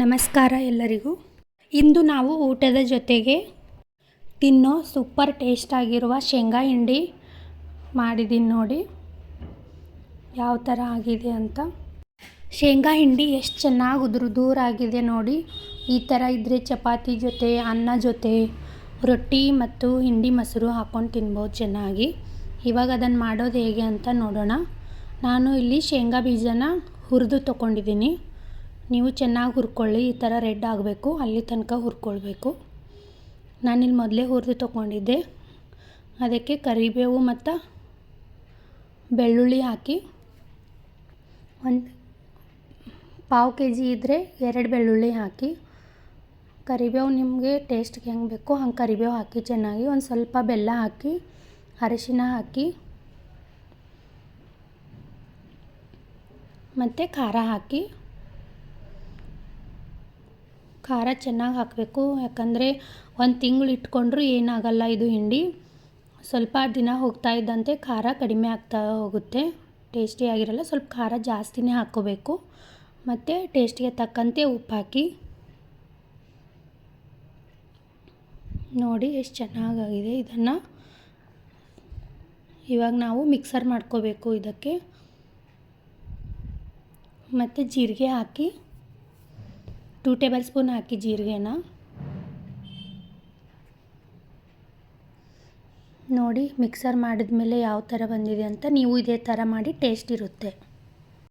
ನಮಸ್ಕಾರ ಎಲ್ಲರಿಗೂ. ಇಂದು ನಾವು ಊಟದ ಜೊತೆಗೆ ತಿನ್ನೋ ಸೂಪರ್ ಟೇಸ್ಟ್ ಆಗಿರುವ ಶೇಂಗಾ ಹಿಂಡಿ ಮಾಡಿದ್ದೀನಿ ನೋಡಿ. ಯಾವ ಥರ ಆಗಿದೆ ಅಂತ. ಶೇಂಗಾ ಹಿಂಡಿ ಎಷ್ಟು ಚೆನ್ನಾಗಿ ಉದುರು ದೂರ ಆಗಿದೆ ನೋಡಿ. ಈ ಥರ ಇದ್ದರೆ ಚಪಾತಿ ಜೊತೆ, ಅನ್ನ ಜೊತೆ, ರೊಟ್ಟಿ ಮತ್ತು ಹಿಂಡಿ ಮೊಸರು ಹಾಕ್ಕೊಂಡು ತಿನ್ಬೋದು ಚೆನ್ನಾಗಿ. ಇವಾಗ ಅದನ್ನು ಮಾಡೋದು ಹೇಗೆ ಅಂತ ನೋಡೋಣ. ನಾನು ಇಲ್ಲಿ ಶೇಂಗಾ ಬೀಜನ ಹುರಿದು ತೊಗೊಂಡಿದ್ದೀನಿ ನೀವು ಚೆನ್ನಾಗಿ ಹುರ್ಕೊಳ್ಳಿ, ಈ ಥರ ರೆಡ್ ಆಗಬೇಕು, ಅಲ್ಲಿ ತನಕ ಹುರ್ಕೊಳ್ಬೇಕು. ನಾನಿಲ್ಲಿ ಮೊದಲೇ ಹುರಿದು ತೊಗೊಂಡಿದ್ದೆ. ಅದಕ್ಕೆ ಕರಿಬೇವು ಮತ್ತು ಬೆಳ್ಳುಳ್ಳಿ ಹಾಕಿ ಒಂದು ಪಾವು ಕೆ ಜಿ ಇದ್ದರೆ ಎರಡು ಬೆಳ್ಳುಳ್ಳಿ ಹಾಕಿ. ಕರಿಬೇವು ನಿಮಗೆ ಟೇಸ್ಟ್ಗೆ ಹೆಂಗೆ ಬೇಕು ಹಂಗೆ ಕರಿಬೇವು ಹಾಕಿ ಚೆನ್ನಾಗಿ. ಒಂದು ಸ್ವಲ್ಪ ಬೆಲ್ಲ ಹಾಕಿ, ಅರಿಶಿನ ಹಾಕಿ, ಮತ್ತು ಖಾರ ಹಾಕಿ. ಖಾರ ಚೆನ್ನಾಗಿ ಹಾಕಬೇಕು. ಯಾಕಂದರೆ ಒಂದು ತಿಂಗಳು ಇಟ್ಕೊಂಡ್ರೂ ಏನಾಗಲ್ಲ ಇದು ಹಿಂಡಿ. ಸ್ವಲ್ಪ ದಿನ ಹೋಗ್ತಾ ಇದ್ದಂತೆ ಖಾರ ಕಡಿಮೆ ಆಗ್ತಾ ಹೋಗುತ್ತೆ. ಟೇಸ್ಟಿಯಾಗಿರಲ್ಲ ಸ್ವಲ್ಪ ಖಾರ ಜಾಸ್ತಿನೇ ಹಾಕ್ಕೋಬೇಕು. ಮತ್ತು ಟೇಸ್ಟಿಗೆ ತಕ್ಕಂತೆ ಉಪ್ಪು ಹಾಕಿ. ನೋಡಿ ಎಷ್ಟು ಚೆನ್ನಾಗಾಗಿದೆ ಇದನ್ನು. ಇವಾಗ ನಾವು ಮಿಕ್ಸರ್ ಮಾಡ್ಕೋಬೇಕು ಇದಕ್ಕೆ. ಮತ್ತು ಜೀರಿಗೆ ಹಾಕಿ. ಟೂ ಟೇಬಲ್ ಸ್ಪೂನ್ ಹಾಕಿ ಜೀರಿಗೆನ. ನೋಡಿ ಮಿಕ್ಸರ್ ಮಾಡಿದ ಮೇಲೆ ಯಾವ ಥರ ಬಂದಿದೆ ಅಂತ ನೀವು ಇದೇ ಥರ ಮಾಡಿ ಟೇಸ್ಟ್ ಇರುತ್ತೆ.